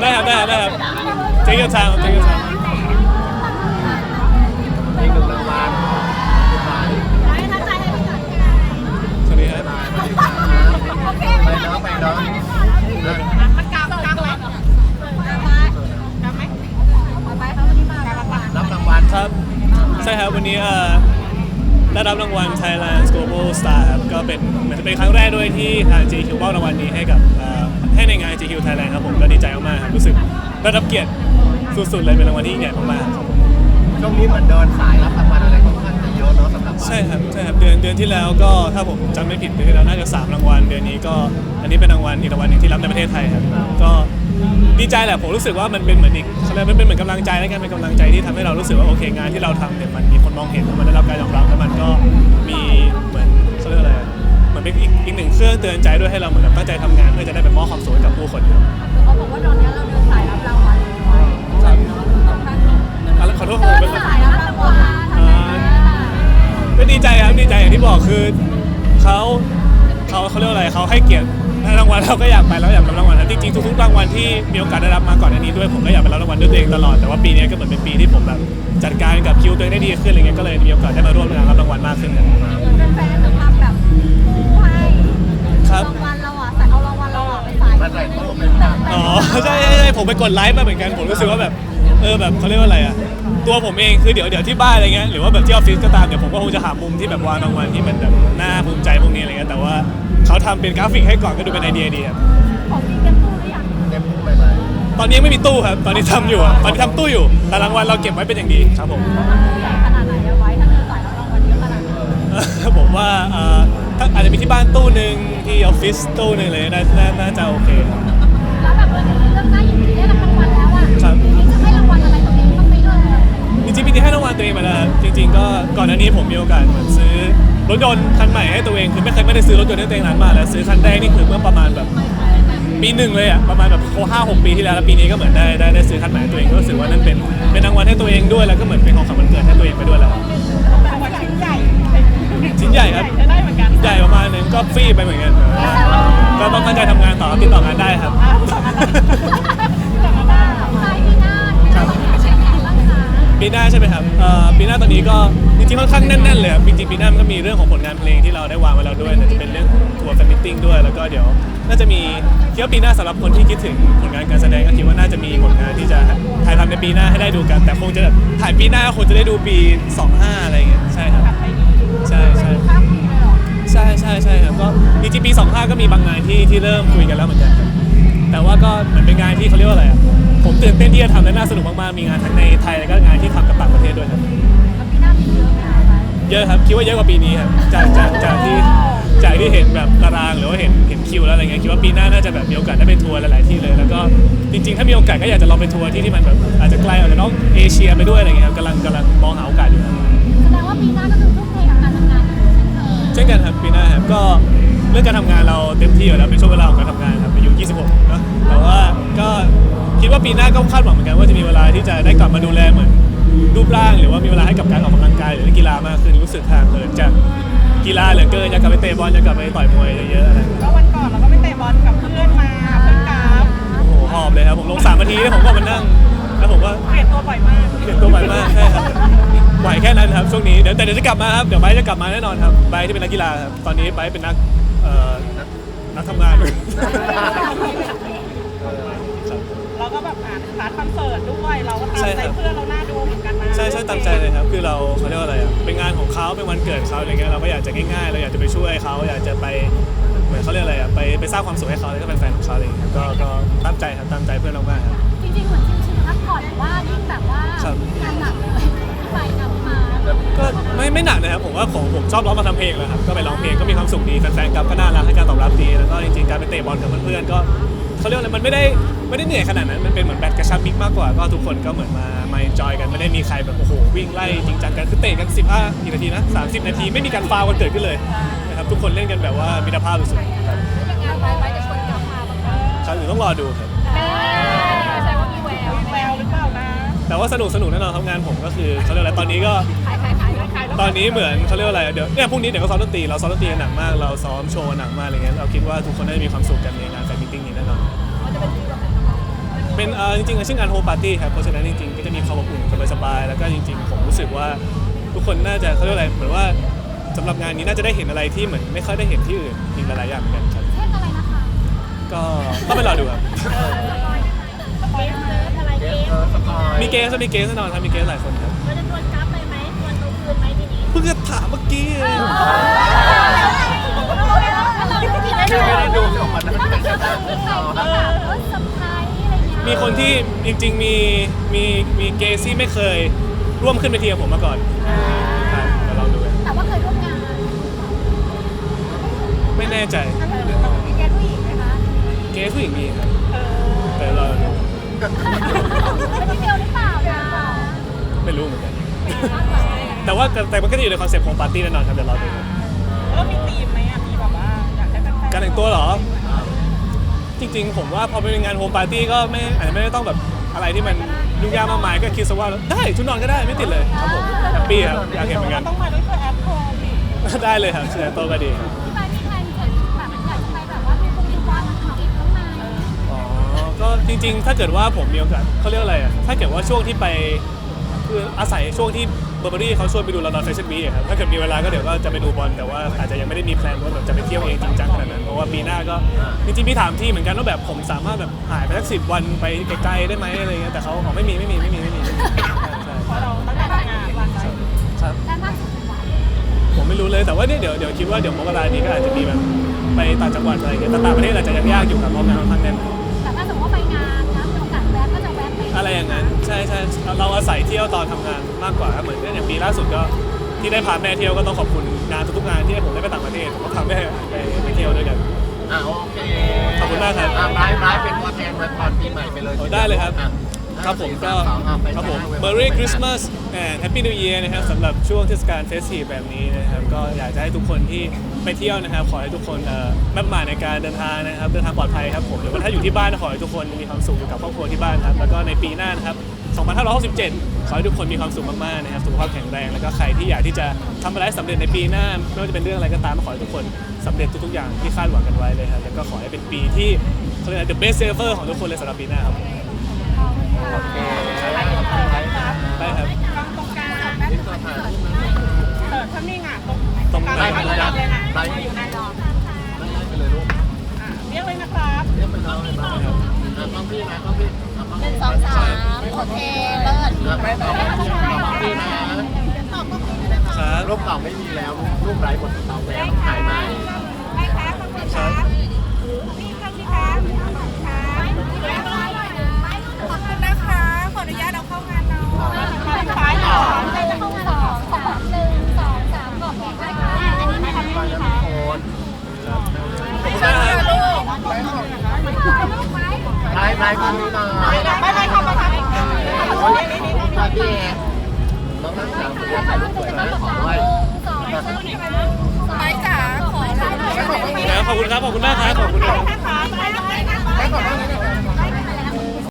ได้ครับได้ครับได้ครับ take your time take your time เป็นเหมือนจะเป็นครั้งแรกด้วยที่ทาง GQ มอบรางวัลนี้ให้กับเอ่อให้ในงาน GQ Thailand ครับผมก็ดีใจมากๆครับรู้สึกได้รับเกียรติสุดๆเลยเป็นรางวัลที่ยิ่งใหญ่มากๆครับผมช่วงนี้เหมือนเดินสายรับรางวัลอะไรค่อนข้างจะเยอะเนาะสำหรับใช่ครับใช่ครับเดือนเดือนที่แล้วก็ถ้าผมจำไม่ผิดเดือนที่แล้วน่าจะสามรางวัลเดือนนี้ก็อันนี้เป็นรางวัลอีกรางวัลหนึ่งที่รับในประเทศไทยครับก็ดีใจแหละผมรู้สึกว่ามันเป็นเหมือนอีกเขาเรียกว่ามันเป็นเหมือนกำลังใจและกันเป็นกำลังใจที่ทำให้เรารู้สึกว่าโอเคงานที่เราทำเนี่ยมันมีคนมองเห็นแล้วมันได้รับการยอมรับแล้วมันก็มีเหมือนเขาเรียกว่าอะไรอะเห มือนเป็นอีกอีกหนึ่งเครื่องเตือนใจด้วยให้เราเหมือนแบบตั้งใจทำงานเพื่อจะได้ไปมอบความสุขให้กับผู้คนครับเขาบอกว่าตอนนี้เราเดินสายรับรางวัลไว้ครับสองท่านอะแล้วขอโทษผมเดิเป็นนสายรับรางวัลอ่าก็ดีใจครับดีใจอย่างที่บอกคือเขาเขาเขาเรียกว่าอะไรเขาให้เกียรติให้รางวัลเราก็อยากไปแล้วอยากรับรางวัลครับจริงๆทุกๆรางวัลที่มีโอกาสได้รับมาก่อนอันนี้ด้วยผมก็อยากไปรับรางวัลด้วยตัวเองตลอดแต่ว่าปีนี้ก็เหมือนเป็นปีที่ผมแบบจัดการกับคิวตัวเองได้ดีขึ้นอะไรเงี้ยก็เลยมีโอกาสได้มาร่วมงานรับรางวัลมากขึ้นครับ อ๋อใช่ใช่ใช่ผมไปกดไลค์มาเหมือนกันผมรู้สึกว่าแบบเออแบบเขาเรียกว่าอะไรอะตัวผมเองคือเดี๋ยวเดี๋ยวที่บ้านอะไรเงี้ยหรือว่าแบบที่ออฟฟิศก็ตามเดี๋ยวผมก็คงจะหามุมที่แบบวางรางวัลที่มันแบบน่าภูมิใจพวกนี้อะไรเงี้ยแต่ว่าเขาทำเป็นกราฟิกให้ก่อนก็ดูเป็นไอเดียดีครับของมีเต็มตู้หรือยังเต็มตู้ไปเลยตอนนี้ยังไม่มีตู้ครับตอนนี้ทำอยู่อะตอนนี้ทำตู้อยู่แต่รางวัลเราเก็บไว้เป็นอย่างดีครับผมใหญ่ขนาดไหนเอาไว้ถ้าเดินสายรับรางวัลเยอะขนาดไหนผมว่าเอ่อถ้าอาจจะมีที่บ้านตู้หนึ่งที่ออฟฟิศตู้หนึ่งเลยน่าน่าน่าจะโอเคครับ ครับจะให้รางวัลอะไรตัวเองต้องไปเลยจริงๆปีนี้ให้รางวัลตัวเองมาแล้วครับจริง ๆ ก็ก่อนหน้านี้ผมมีโอกาสเหมือนซื้อรถยนต์คันใหม่ให้ตัวเองคือไม่เคยไม่ได้ซื้อรถยนต์ให้ตัวเองนานมากแล้วซื้อคันแรกนี่คือเมื่อประมาณแบบปีหนึ่งเลยอะประมาณแบบโคห้าหกปีที่แล้วแล้วปีนี้ก็เหมือนได้ได้ได้ซื้อคันใหม่ให้ตัวเองก็รู้สึกว่านั่นเป็นเป็นรางวัลให้ตัวเองด้วยแล้วก็เหมือนเป็นของขวัญวันเกิดให้ตัวเองไปด้วยแล้วครับรางวัลชิ้นใหญ่ชิ้นใหญ่ครับใช้ได้เหมือนกันใหญ่ประมาณหนึงก็ฟรีไปเหมือนกัน ก็ต้องตั้งใจทำงานต่อติดต่องานได้ครับปลายปีหน้าจะต้องเช็คแขกบ้างคะปีหน้าใช่ไหมครับเอ่อปีหน้าตอนนี้ก็จริงๆค่อนข้างแน่นๆเลยครับจริงๆปีหน้ามันก็มีเรื่องของผลงานเพลงที่เราได้วางไว้แล้วด้วยแต่จะเป็นเรื่องของทัวร์แฟนมิทติ้งด้วย แล้วก็เดี๋ยว น่าจะมีคิดว่าปีหน้าสำหรับคนที่คิดถึงผลงานการแสดงก็คิดว่าน่าจะมีผลงานที่จะถ่ายทำในปีหน้าให้ได้ดูกัน แต่คงจะแบบถ่ายปีหน้าคงจะได้ดูปี 25อะไรอย่างเงี้ย ใช่ใช่ใช่ครับก็จริงๆปี25ก็มีบางงานที่ที่เริ่มคุยกันแล้วเหมือนกันครับแต่ว่าก็เหมือนเป็นงานที่เขาเรียกว่าอะไรอะผมตื่นเต้นที่จะทำและน่าสนุกมากๆมีงานทั้งในไทยแล้วก็งานที่ทำกับต่างประเทศด้วยครับ แล้วปีหน้ามีเยอะไหมคะเยอะครับคิดว่าเยอะกว่าปีนี้ครับจากจากจากที่จากที่เห็นแบบตารางหรือว่าเห็นเห็นคิวแล้วอะไรเงี้ยคิดว่าปีหน้าน่าจะแบบมีโอกาสได้ไปทัวร์หลายๆที่เลย แล้วก็จริงๆ ถ้ามีโอกาสก็อยากจะลองไปทัวร์ที่ที่มันแบบอาจจะไกลออกจากนอกเอเชียไปด้วยอะไรเงี้ยครับกำลังกำลังมองหาโอกาสอยู่ครับ เช่นเคยเช่นกันครับปีหน้าครับก็เรื่องการทำงานเราเต็มที่อยู่แล้วเป็นช่วงเวลาของการทำงานครับอายุ 26เนอะแต่ว่าก็คิดว่าปีหน้าก็คาดหวังเหมือนกันว่าจะมีเวลาที่จะได้กลับมาดูแลเหมือนรูปร่างหรือว่ามีเวลาให้กับการออกกำลังกายหรือเล่นกีฬามากขึ้นรู้สึกห่างเหินจากกีฬาเหลือเกินอยากกลับไปเตะบอลอยากกลับไปต่อยมวยเยอะๆอะไรอย่างเงี้ยก็วันก่อนเราก็ไปเตะบอลกับเพื่อนมาเพื่อนกราฟโอ้โหหอบเลยครับผมลงสามนาทีแล้วผมก็มานั่งแล้วผมก็เปลี่ยนตัวบ่อยมาก เปลี่ยนตัวใหม่มากใช่ครับ ไหวแค่นั้นครับช่วงนี้เดี๋ยวแต่เดี๋ยวจะกลับมาครับเดี๋ยวไบร์ทจะกลับมาแน่นอนครับไบร์ทที่เป็นนักกีฬาครับตอนนี้ไบร์ทเป็นนักเอ่อนักทำงานด้วยครับเราก็แบบอ่านคลาสคอนเสิร์ตด้วยเราก็ตามใช่ใจครับ เพื่อนเราหน้าดูเหมือนกันนะใช่ใช่ตามใจเลยครับ คือเราเขาเรียกว่าอะไรอะเป็นงานของเขาเป็นวันเกิดเขาอะไรเงี้ยเราก็อยากจะง่ายๆ เราอยากจะไปช่วยเขาอยากจะไปเหมือนเขาเรียกอะไรอะไปไปสร้างความสุขให้เขาแล้วก็เป็นแฟนของเขาอะไรอย่างเงี้ยก็ก็ตามใจครับตามใจเพื่อนเรามากครับ จริงๆเหมือนชิวๆพักผ่อนหรือว่ายิ่งแบบว่าครับ งานหนักเลย ไปกลับมาก็ไม่ไม่หนักนะครับผมว่าของผมชอบร้องมาทำเพลงแหละครับก็ไปร้องเพลงก็มีความสุขดีแฟนๆกับก็น่ารักให้การตอบรับดีแล้วก็จริงๆการไปเตะบอลกับเพื่อนๆก็เขาเรียกว่าอะไรมันไม่ได้ไม่ได้เหนื่อยขนาดนั้นมันเป็นเหมือนแบดกระชับมิกมากกว่าก็ทุกคนก็เหมือนมามาจอยกันไม่ได้มีใครแบบโอ้โหวิ่งไล่จริงจังกันคือเตะกัน15กี่นาทีนะ30 นาทีไม่มีการฟาวล์กันเกิดขึ้นเลยนะครับทุกคนเล่นกันแบบว่ามิตรภาพสุดๆครับอย่างงานไปไปจะชวนกลับมาบ้างไหม ครั้งอื่นต้องรอดูครับ แววมีแววหรือเปล่านะแต่ว่าสนุกสนุกแน่นอนทำงานผมก็คือเขาเรียกอะไรตอนนี้ก็ ขายขายขายขายคล้ายๆแล้วตอนนี้เหมือนเขาเรียกว่าอะไรเดี๋ยวเนี่ยพรุ่งนี้เดี๋ยวก็ซ้อมดนตรีเราซ้อมดนตรีกันหนักมากเราซ้อมโชว์หนักมากอะไรเงี้ยเราคิดว่าทุกคนน่าจะมีความสุขกันในงานแฟนมิทติ้งนี้แน่นอนเป็นเอ่อจริงๆชื่องานโฮปาร์ตี้ครับเพราะฉะนั้นจริงๆก็จะมีความอบอุ่นสบายๆแล้วก็จริง ๆ ผมรู้สึกว่าทุกคนน่าจะเขาเรียกว่าอะไรเหมือนว่าสำหรับงานนี้น่าจะได้เห็นอะไรที่เหมือนไม่ค่อยได้เห็นที่อื่นอีกหลายๆอย่างเหมือนกันครับเช่นอะไรนะคะก็ต้องไปรอดูครับเกมเซิร์ฟอะไมีเกสมีเกสแน่นอนครับมีเกสหลายคนครับเราจะชวนกราฟไปไหมชวนตัวคืนไหมทีนี้เพิ่งจะถามเมื่อกี้เองเราไม่ผิดเลยคือไม่ได้ดูออกมาแล้วมันเป็นกระดาษมีใครที่แบบเออสไพรส์อะไรเงี้ยมีคนที่จริง ๆ มีมีมีเกสที่ไม่เคยร่วมขึ้นเวทีกับผมมาก่อนครับเดี๋ยวลองดูกันแต่ว่าเคยร่วมงานไม่แน่ใจ มีแกผู้หญิงไหมคะ เกสผู้หญิงมีครับเออแต่เราดู เป็นที่เดียวหรือเปล่าคะไม่รู้เหมือนกัน แต่ว่าแต่มันก็จะอยู่ในคอนเซ็ปต์ของปาร์ตี้แน่นอนครับเดี๋ยวเราดูแล้วมีธีมไหมอะมีแบบว่าอยากให้แฟนๆการแต่งตัวเหรอ จริงๆ ผมว่าพอเป็นงานโฮมปาร์ตี้ก็ไม่อาจจะไม่ได้ต้องแบบอะไรที่มันยุ่งยากมากมายก็คิดซะว่าได้ชุดนอนก็ได้ไม่ติดเลยครับผมแฮปปี้ครับอยากเห็นเหมือนกัน ต้องมาด้วยเพื่อแอปโคมได้เลยครับเชิญโตก็ดีครับ ที่ไป ก็จริง ๆ ถ้าเกิดว่าผมมีโอกาสเขาเรียกอะไรอะถ้าเกิดว่าช่วงที่ไปคืออาศัยช่วงที่เบอร์เบอรี่เขาชวนไปดูลอนดอนแฟชั่นวีครับถ้าเกิดมีเวลาก็เดี๋ยวก็จะไปดูบอลแต่ว่าอาจจะยังไม่ได้มีแพลนว่าแบบจะไปเที่ยวเองจริงจังขนาดนั้นเพราะว่าปีหน้าก็จริงๆพี่ถามที่เหมือนกันว่าแบบผมสามารถแบบหายไปสักสิบวันไปไกลๆได้ไหมอะไรเงี้ยแต่เขาบอกไม่มีไม่มีไม่มีไม่มีไม่มีใช่เพราะเราตั้งใจทำงานวันไว้ครับและมากสุดกี่วันผมไม่รู้เลยแต่ว่าเนี่ยเดี๋ยวเดี๋ยวคิดว่าเดี๋ยวมกรานี้ก็อาจจะมีแบบไปต่างจังหวัดอะไรเงี้ยแต่ต่างประเทศอาจจะยังยากอยู่ครับเพราะงานค่อนข้างแน่น งานนะมีโอกาสแวะก็จะแวะไปอะไรอย่างนั้นใช่ใช่เราอาศัยเที่ยวตอนทำงานมากกว่าครับเหมือนอย่างปีล่าสุดก็ที่ได้พาแม่เที่ยวก็ต้องขอบคุณงานทุกๆงานที่ให้ผมได้ไปต่างประเทศผมก็พาแม่ไปไปเที่ยวด้วยกัน อะโอเคขอบคุณมากครับ อะไบรท์ไบรท์เป็นตัวแทนไว้พรปีใหม่ไปเลยโอ้ได้เลยครับ อะ ครับผมก็ห้าสี่สามสองอะไปครับผมไป Merry Christmas and Happy New Year นะครับสำหรับช่วงเทศกาลเฟสทีฟแบบนี้นะครับก็อยากจะให้ทุกคนที่ไปเที่ยวนะครับ ขอให้ทุกคนเอ่อมั่นหมายในการเดินทางนะครับเดินทางปลอดภัยครับผมหรือว่าถ้าอยู่ที่บ้านขอให้ทุกคนมีความสุขอยู่กับครอบครัวที่บ้านครับแล้วก็ในปีหน้านะครับ2567 ขอให้ทุกคนมีความสุขมากๆนะครับสุขภาพแข็งแรงแล้วก็ใครที่อยากที่จะทำอะไรให้สำเร็จในปีหน้าไม่ว่าจะเป็นเรื่องอะไรก็ตามขอให้ทุกคนสำเร็จทุกๆอย่างที่คาดหวังกันไว้เลยครับแล้วก็ขอให้เป็นปีที่เขาเรียกอะไร the best ever ของทุกคนเลยสำหรับปีหน้าครับ โอเคได้ครับกล้องตรงกลางนี่ตัวแทนเออถ้านิ่งอะตรงตรงไหนกลางเลยนะไบรท์อยู่ในรอไล่ไปเลยลูกเรียกเลยนะครับเรียกไปเลยไบรท์อะต้องพี่นะต้องพี่ะต้องหนึ่งสองสามโอเคเลิศไม่ตองพี่นะตองพี่นะครับรูปเก่าไม่มีแล้วรูปรูปไร้หมดเก่าแล้วต้องถ่ายใหม่ได้ครับขอบคุณครับ ไล่ไล่คนนี้หน่อยไม่ไม่ค่ะไม่ค่ะโอ้ยสวัสดีน้องนักศึกษาฝึกงานถ่ายรูปสวยไหมขอด้วยไปจ๋าขอใช่ไหมนะขอบคุณครับ ขอบคุณมากครับ ขอบคุณครับ